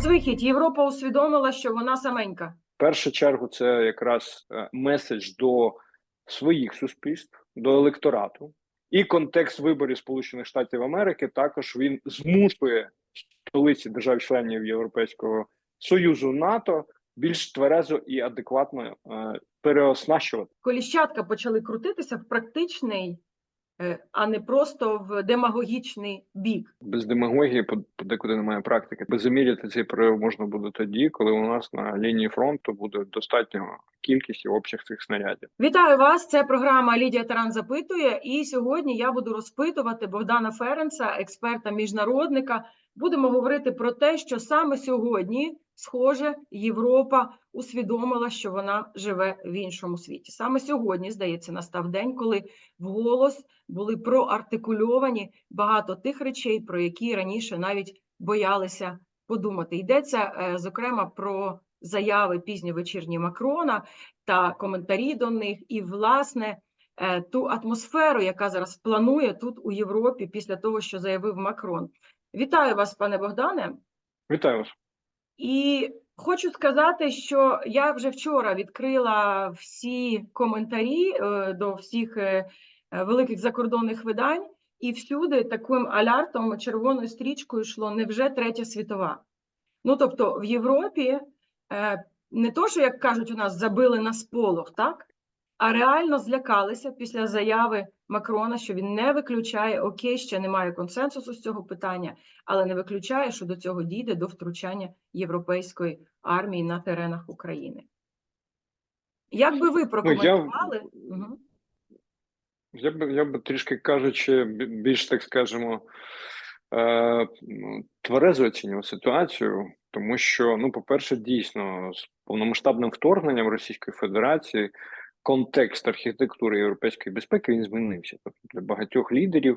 безвихідь. Європа усвідомила, що вона саменька. В першу чергу це якраз е, меседж до своїх суспільств, до електорату, і контекст виборів Сполучених Штатів Америки також він змушує столиці держав-членів Європейського Союзу НАТО більш тверезо і адекватно е, переоснащувати. Коліщатка почали крутитися в практичний, а не просто в демагогічний бік. Без демагогії подекуди немає практики. Безуміряти цей прояв можна буде тоді, коли у нас на лінії фронту буде достатньо кількість і обсяг цих снарядів. Вітаю вас! Це програма Лідія Таран запитує. І сьогодні я буду розпитувати Богдана Ференца, експерта міжнародника. Будемо говорити про те, що саме сьогодні, схоже, Європа усвідомила, що вона живе в іншому світі. Саме сьогодні, здається, настав день, коли вголос були проартикульовані багато тих речей, про які раніше навіть боялися подумати. Йдеться е, зокрема про заяви пізньовечірні Макрона та коментарі до них, і власне е, ту атмосферу, яка зараз планує тут у Європі після того, що заявив Макрон. Вітаю вас, пане Богдане. Вітаю вас. І хочу сказати, що я вже вчора відкрила всі коментарі е, до всіх е, е, великих закордонних видань, і всюди таким аляртом червоною стрічкою йшло невже третя світова. Ну тобто в Європі не то, що як кажуть, у нас забили на сполох, так? А реально злякалися після заяви Макрона, що він не виключає, окей, ще немає консенсусу з цього питання, але не виключає, що до цього дійде до втручання європейської армії на теренах України. Як би ви прокоментували? Мгм. Я б я б трішки кажучи, більш так скажемо, е, ну, тверезо оцінював ситуацію, тому що, ну, по-перше, дійсно, з повномасштабним вторгненням Російської Федерації контекст архітектури європейської безпеки він змінився. Тобто для багатьох лідерів,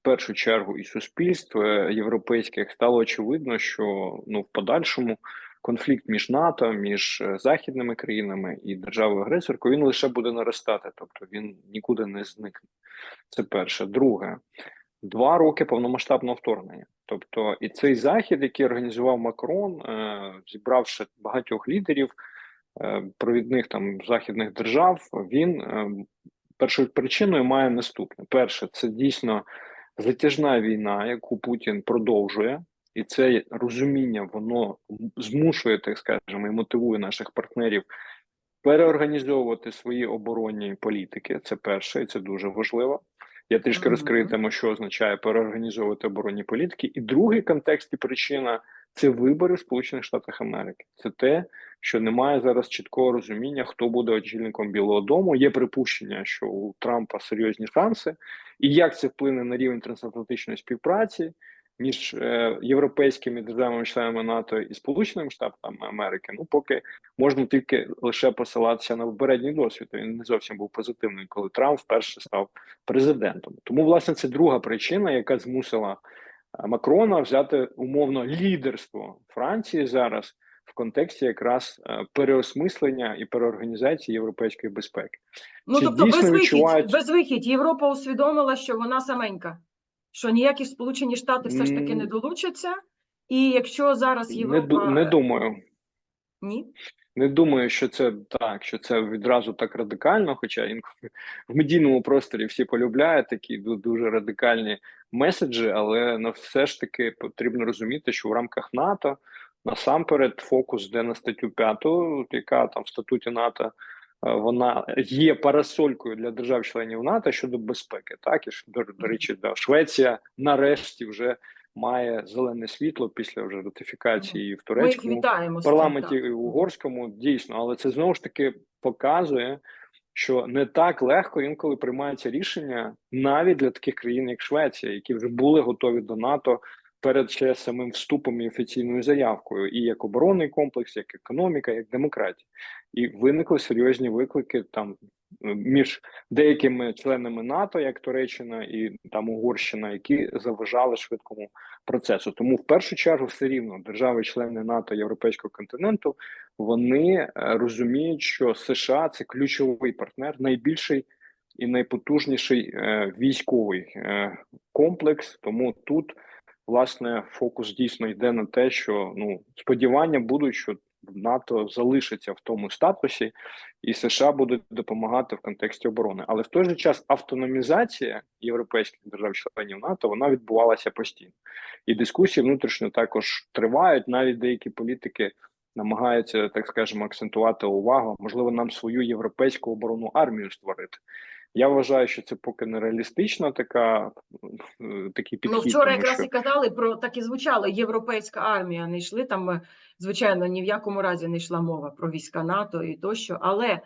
в першу чергу, і суспільств е, європейських стало очевидно, що ну в подальшому конфлікт між НАТО, між е, західними країнами і державою агресоркою він лише буде наростати, тобто він нікуди не зникне. Це перше. Друге, два роки повномасштабного вторгнення. Тобто, і цей захід, який організував Макрон, е, зібравши багатьох лідерів провідних там західних держав, він е, першою причиною має наступне: перше, це дійсно затяжна війна, яку Путін продовжує. І це розуміння воно змушує, так скажемо, і мотивує наших партнерів переорганізовувати свої оборонні політики. Це перше, і це дуже важливо. Я трішки Мгм. розкрию тему, що означає переорганізовувати оборонні політики. І другий контекст і причина це вибори в Сполучених Штатах Америки. Це те, що немає зараз чіткого розуміння, хто буде очільником Білого Дому. Є припущення, що у Трампа серйозні шанси, і як це вплине на рівень трансатлантичної співпраці між е, європейськими державами-членами НАТО і Сполученими Штатами Америки. Ну поки можна тільки лише посилатися на попередній досвід. Він не зовсім був позитивний, коли Трамп вперше став президентом. Тому, власне, це друга причина, яка змусила Макрона взяти умовно лідерство Франції зараз в контексті якраз е, переосмислення і переорганізації європейської безпеки. Ну, Чи тобто, безвихідь, відчувають- безвихідь. Європа усвідомила, що вона саменька, що ніякі Сполучені Штати все ж таки не долучаться. І якщо зараз Європа ду- не думаю. ні, Не думаю, що це так, що це відразу так радикально. Хоча інколи в медійному просторі всі полюбляють такі ду- дуже радикальні меседжі, але ну, все ж таки потрібно розуміти, що в рамках НАТО насамперед фокус йде на статтю 5, яка там в статуті НАТО е, вона є парасолькою для держав-членів НАТО щодо безпеки. Так і до речі, да, Швеція нарешті вже має зелене світло після вже ратифікації в Турецькому вітаємо. парламенті і в угорському дійсно, але це знову ж таки показує, що не так легко інколи приймаються рішення навіть для таких країн, як Швеція, які вже були готові до НАТО перед ще самим вступом і офіційною заявкою, і як оборонний комплекс, як економіка, як демократія, і виникли серйозні виклики там між деякими членами НАТО, як Туреччина і там Угорщина, які заважали швидкому процесу. Тому в першу чергу все рівно держави-члени НАТО Європейського континенту вони е, розуміють, що США це ключовий партнер, найбільший і найпотужніший е, військовий е, комплекс. Тому тут власне фокус дійсно йде на те, що ну сподівання будуть, що НАТО залишиться в тому статусі, і США будуть допомагати в контексті оборони. Але в той же час автономізація європейських держав-членів НАТО вона відбувалася постійно, і дискусії внутрішньо також тривають. Навіть деякі політики намагаються, так скажемо, акцентувати увагу. Можливо, нам свою європейську оборонну армію створити. Я вважаю, що це поки не реалістична така е, такий підхід. Ну, вчора якраз що... і казали про так і звучало європейська армія. Не йшли там, е, звичайно, ні в якому разі не йшла мова про війська НАТО і тощо. Але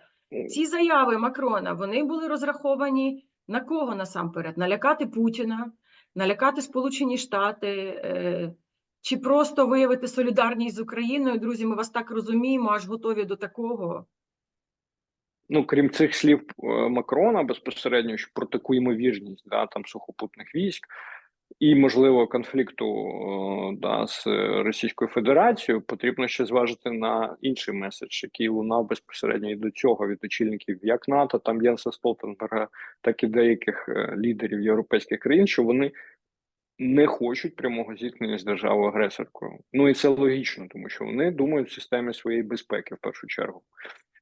ці заяви Макрона вони були розраховані на кого насамперед? Налякати Путіна, налякати Сполучені Штати. Е, чи просто виявити солідарність з Україною, друзі? Ми вас так розуміємо, аж готові до такого. Ну, крім цих слів е, Макрона безпосередньо що про таку ймовірність да, там сухопутних військ і можливо конфлікту е, да, з Російською Федерацією, потрібно ще зважити на інший меседж, який лунав безпосередньо і до цього від очільників як НАТО, там Єнса Столтенберга, так і деяких е, лідерів європейських країн, що вони не хочуть прямого зіткнення з державою агресоркою. Ну і це логічно, тому що вони думають в системі своєї безпеки в першу чергу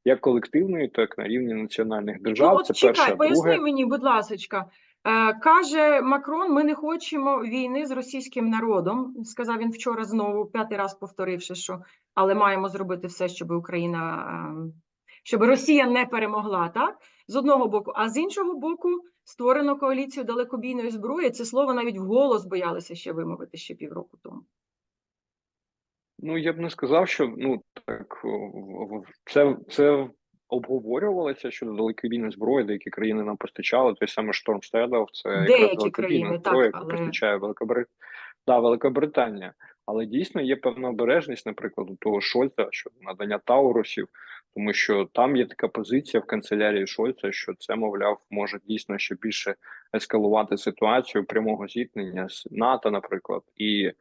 як колективної, так на рівні національних держав. Ну, от це чекай, перше. поясни Друге, мені, будь ласочка. Е, каже Макрон: ми не хочемо війни з російським народом. Сказав він вчора знову, п'ятий раз повторивши, що але маємо зробити все, щоб Україна, е, щоб Росія не перемогла. Так з одного боку, а з іншого боку, створено коаліцію далекобійної зброї. Це слово навіть вголос боялися ще вимовити ще півроку тому. Ну я б не сказав, що ну так це це обговорювалося щодо далекобійної зброї, деякі країни нам постачали. Той самий Шторм Shadow, це якраз Деякі далекобійна країни, зброя, так, яку але- постачає Великобрит... да, Великобританія. Але дійсно є певна обережність, наприклад, у того Шольца щодо надання Таурусів, тому що там є така позиція в канцелярії Шольца, що це, мовляв, може дійсно ще більше ескалувати ситуацію прямого зіткнення з НАТО, наприклад, і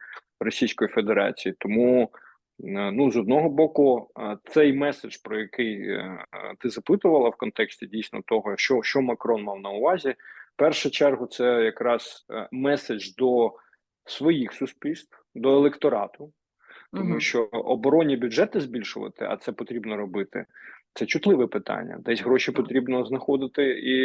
Російської Федерації. Тому е, ну з одного боку, е, цей меседж, про який е, ти запитувала в контексті дійсно того, що, що Макрон мав на увазі, в першу чергу, це якраз меседж до своїх суспільств, до електорату, тому що оборонні бюджети збільшувати, а це потрібно робити. Це чутливе питання. Десь гроші потрібно знаходити і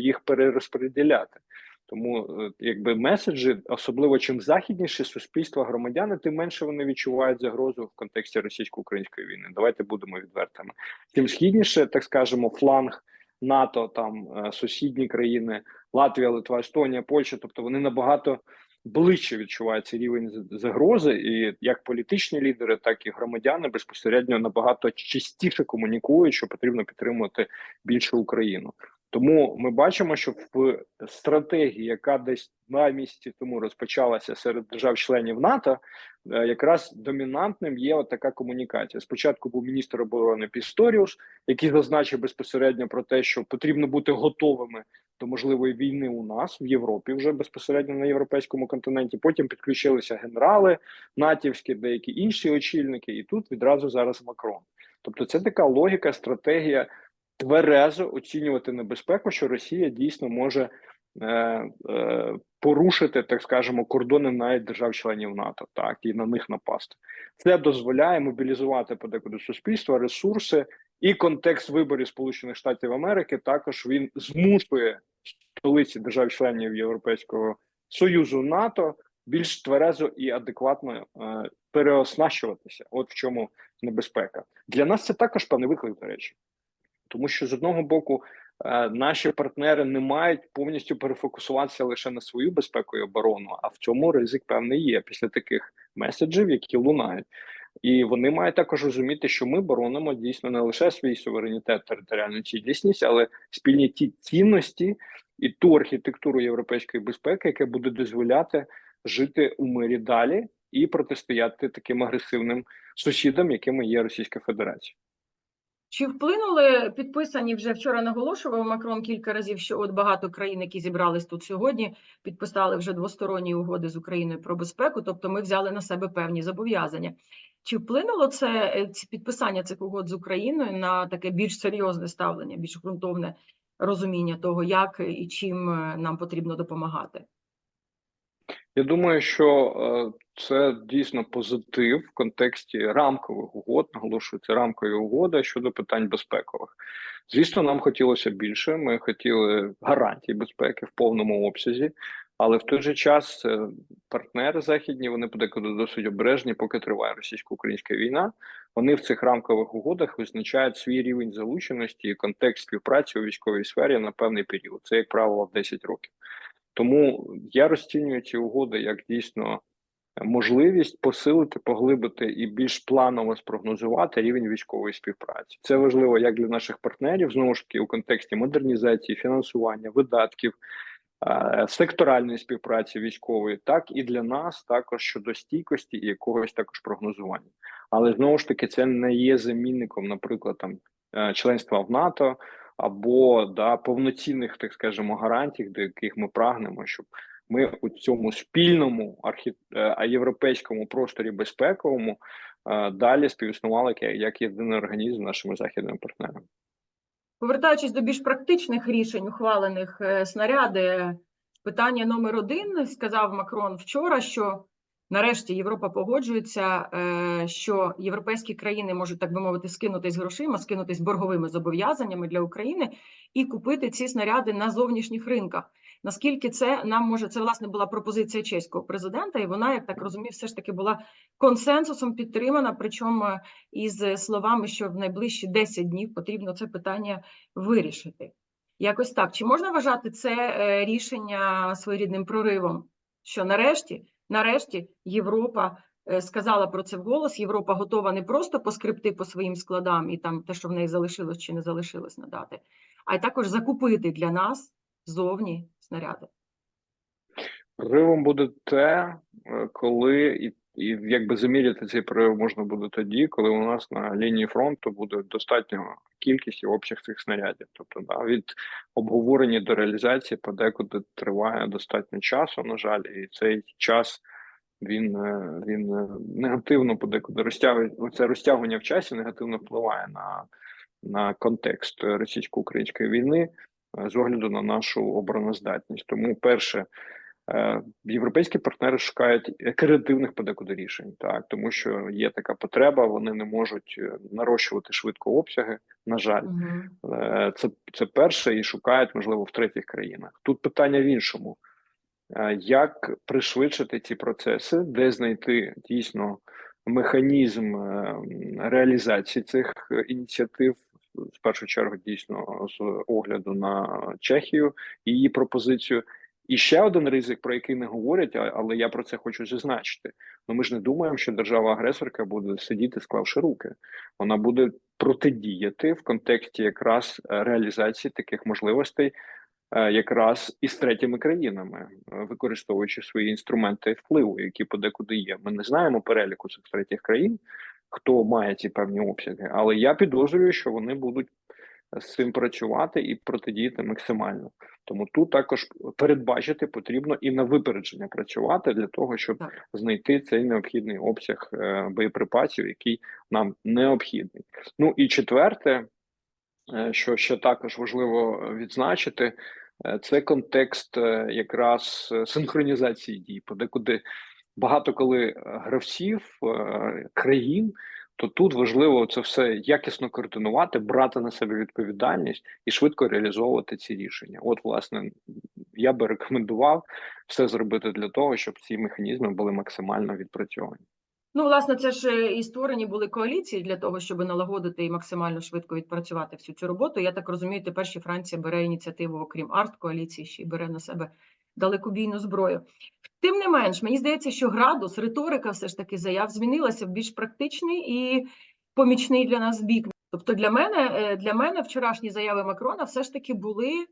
їх перерозподіляти. Тому, е, якби меседжі, особливо чим західніше суспільство громадяни, тим менше вони відчувають загрозу в контексті російсько-української війни. Давайте будемо відвертими. Тим східніше, так скажемо, фланг НАТО, там е, сусідні країни, Латвія, Литва, Естонія, Польща, тобто вони набагато ближче відчувають цей рівень загрози, і як політичні лідери, так і громадяни безпосередньо набагато частіше комунікують, що потрібно підтримувати більше Україну. Тому ми бачимо, що в стратегії, яка десь два місяці тому розпочалася серед держав-членів НАТО, е, якраз домінантним є така комунікація. Спочатку був міністр оборони Пісторіус, який зазначив безпосередньо про те, що потрібно бути готовими до можливої війни у нас в Європі, вже безпосередньо на європейському континенті. Потім підключилися генерали натівські, деякі інші очільники, і тут відразу зараз Макрон. Тобто, це така логіка, стратегія тверезо оцінювати небезпеку, що Росія дійсно може е, е, порушити, так скажемо, кордони навіть держав-членів НАТО, так і на них напасти. Це дозволяє мобілізувати подекуди суспільства, ресурси і контекст виборів Сполучених Штатів Америки. Також він змушує столиці держав-членів Європейського союзу НАТО більш тверезо і адекватно е, переоснащуватися. От в чому небезпека для нас. Це також певний виклик, до речі, тому що з одного боку. е, Наші партнери не мають повністю перефокусуватися лише на свою безпеку і оборону, а в цьому ризик певний є після таких меседжів, які лунають. І вони мають також розуміти, що ми боронимо дійсно не лише свій суверенітет, територіальну цілісність, але спільні ті цінності і ту архітектуру європейської безпеки, яка буде дозволяти жити у мирі далі і протистояти таким агресивним сусідам, якими є Російська Федерація. Чи вплинули підписані вже вчора наголошував Макрон кілька разів, що от багато країн, які зібрались тут сьогодні, підписали вже двосторонні угоди з Україною про безпеку, тобто ми взяли на себе певні зобов'язання. Чи вплинуло це е, підписання цих угод з Україною на таке більш серйозне ставлення, більш ґрунтовне розуміння того, як і чим е, нам потрібно допомагати? Я думаю, що е, це дійсно позитив в контексті рамкових угод. Наголошую, це рамкові угоди щодо питань безпекових. Звісно, нам хотілося більше. Ми хотіли гарантій безпеки в повному обсязі, але в той же час е, партнери західні вони подекуди досить обережні, поки триває російсько-українська війна. Вони в цих рамкових угодах визначають свій рівень залученості і контекст співпраці у військовій сфері на певний період. Це як правило в 10 років. Тому я розцінюю ці угоди як дійсно можливість посилити, поглибити і більш планово спрогнозувати рівень військової співпраці. Це важливо як для наших партнерів, знову ж таки у контексті модернізації, фінансування, видатків, е, секторальної співпраці військової, так і для нас також щодо стійкості і якогось також прогнозування. Але знову ж таки, це не є замінником, наприклад, там е, членства в НАТО або да повноцінних, так скажемо, гарантій, до яких ми прагнемо, щоб ми у цьому спільному архі... е, європейському просторі безпековому е, далі співіснували як, єдиний організм з нашими західними партнерами. Повертаючись до більш практичних рішень, ухвалених е, снаряди, питання номер один сказав Макрон вчора, що нарешті Європа погоджується, е, що європейські країни можуть, так би мовити, скинутись грошима, скинутись борговими зобов'язаннями для України і купити ці снаряди на зовнішніх ринках. Наскільки це нам може це власне була пропозиція чеського президента, і вона, як так розумію, все ж таки була консенсусом підтримана. Причому е, із словами, що в найближчі 10 днів потрібно це питання вирішити. Якось так. Чи можна вважати це е, рішення своєрідним проривом? Що нарешті, нарешті, Європа е, сказала про це вголос. Європа готова не просто поскрипти по своїм складам і там те, що в неї залишилось чи не залишилось надати, а й також закупити для нас зовні снаряди. Ривом буде те, е, коли і, і якби заміряти цей прорив можна буде тоді, коли у нас на лінії фронту буде достатня кількість і обсяг цих снарядів. Тобто, да, від обговорення до реалізації подекуди триває достатньо часу, на жаль, і цей час він, е, він е, негативно подекуди розтягує це розтягування в часі негативно впливає на, на контекст російсько-української війни е, з огляду на нашу обороноздатність. Тому перше. Е, Європейські партнери шукають креативних подекуди рішень, так тому що є така потреба, вони не можуть е, нарощувати швидко обсяги. На жаль, Угу. Е, це це перше, і шукають можливо в третіх країнах. Тут питання в іншому: Е, як пришвидшити ці процеси, де знайти дійсно механізм е, реалізації цих е, ініціатив. В першу чергу, дійсно, з огляду на Чехію і її пропозицію, і ще один ризик, про який не говорять, але я про це хочу зазначити. Ну ми ж не думаємо, що держава-агресорка буде сидіти, склавши руки. Вона буде протидіяти в контексті якраз е, реалізації таких можливостей, е, якраз із третіми країнами, е, використовуючи свої інструменти впливу, які подекуди є. Ми не знаємо переліку цих третіх країн, хто має ці певні обсяги, але я підозрюю, що вони будуть з цим працювати і протидіяти максимально. Тому тут також передбачити потрібно і на випередження працювати для того, щоб Так. знайти цей необхідний обсяг е, боєприпасів, який нам необхідний. Ну і четверте, е, що ще також важливо відзначити, е, це контекст якраз синхронізації дій, подекуди багато коли гравців країн. То тут важливо це все якісно координувати, брати на себе відповідальність і швидко реалізовувати ці рішення. От, власне, я би рекомендував все зробити для того, щоб ці механізми були максимально відпрацьовані. Ну, власне, це ж е, і створені були коаліції для того, щоб налагодити і максимально швидко відпрацювати всю цю роботу. Я так розумію, тепер ще Франція бере ініціативу, окрім арт-коаліції, ще й бере на себе далекобійну зброю. Тим не менш, мені здається, що градус, риторика все ж таки заяв змінилася в більш практичний і помічний для нас бік. Тобто для мене, е, для мене вчорашні заяви Макрона все ж таки були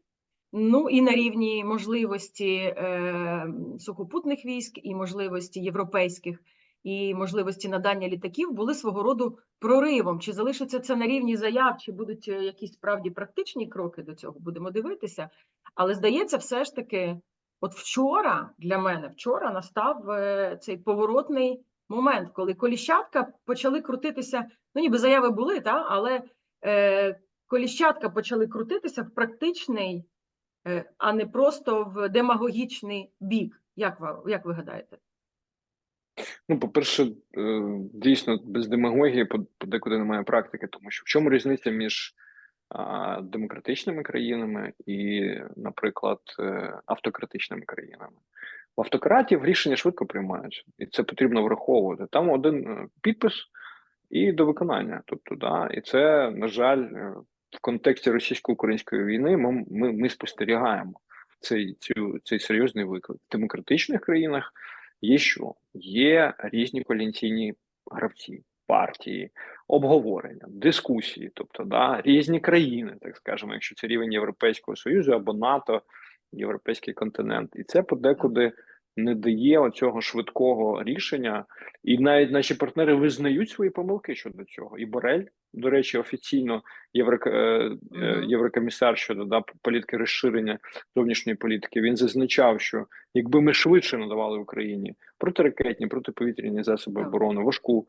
ну і на рівні можливості е, сухопутних військ, і можливості європейських і можливості надання літаків були свого роду проривом. Чи залишиться це на рівні заяв, чи будуть е, якісь справді практичні кроки до цього? Будемо дивитися. Але здається, все ж таки, от вчора для мене вчора настав е, цей поворотний момент, коли коліщатка почали крутитися. Ну, ніби заяви були, та але е, коліщатка почали крутитися в практичний, е, а не просто в демагогічний бік. Як ви, як ви гадаєте? Ну, по-перше, е, дійсно, без демагогії подекуди немає практики, тому що в чому різниця між демократичними країнами і, наприклад, е, автократичними країнами? В автократів рішення швидко приймаються, і це потрібно враховувати. Там один е, підпис і до виконання. Тобто, да, і це, на жаль, е, в контексті російсько-української війни ми, ми, ми спостерігаємо цей, цю, цей серйозний виклик. В демократичних країнах є що? Є різні коаліційні гравці, партії, обговорення, дискусії, тобто да, різні країни, так скажемо, якщо це рівень Європейського Союзу або НАТО, Європейський континент, і це подекуди не дає оцього швидкого рішення, і навіть наші партнери визнають свої помилки щодо цього. І Борель, до речі, офіційно євро, е, е, єврокомісар щодо да, політики розширення зовнішньої політики. Він зазначав, що якби ми швидше надавали Україні протиракетні, протиповітряні засоби оборони, важку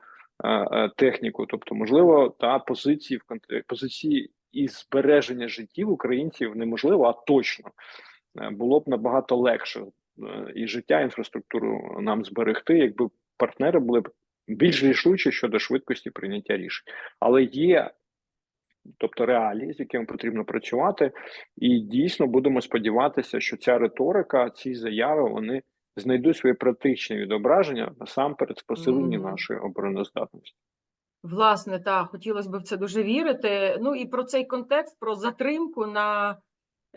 техніку, тобто, можливо, та позиції в позиції і збереження життів українців неможливо, а точно е, було б набагато легше е, і життя, інфраструктуру нам зберегти, якби партнери були б більш рішучі щодо швидкості прийняття рішень. Але є, тобто реалії, з якими потрібно працювати, і дійсно будемо сподіватися, що ця риторика, ці заяви вони знайдуть своє практичне відображення насамперед в посиленні Мгм. нашої обороноздатності. Власне, так, хотілося б в це дуже вірити. Ну і про цей контекст, про затримку на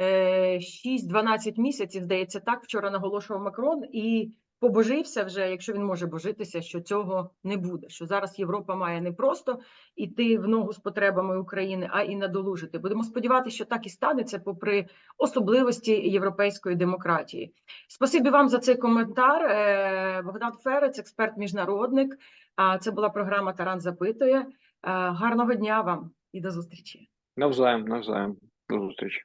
6-12 місяців, здається, так вчора наголошував Макрон і побожився вже, якщо він може божитися, що цього не буде. Що зараз Європа має не просто йти в ногу з потребами України, а і надолужити. Будемо сподіватися, що так і станеться, попри особливості європейської демократії. Спасибі вам за цей коментар. Е, Богдан Ферець, експерт міжнародник. А це була програма Таран запитує. Е, Гарного дня вам і до зустрічі. Навзаєм, навзаєм. До зустрічі.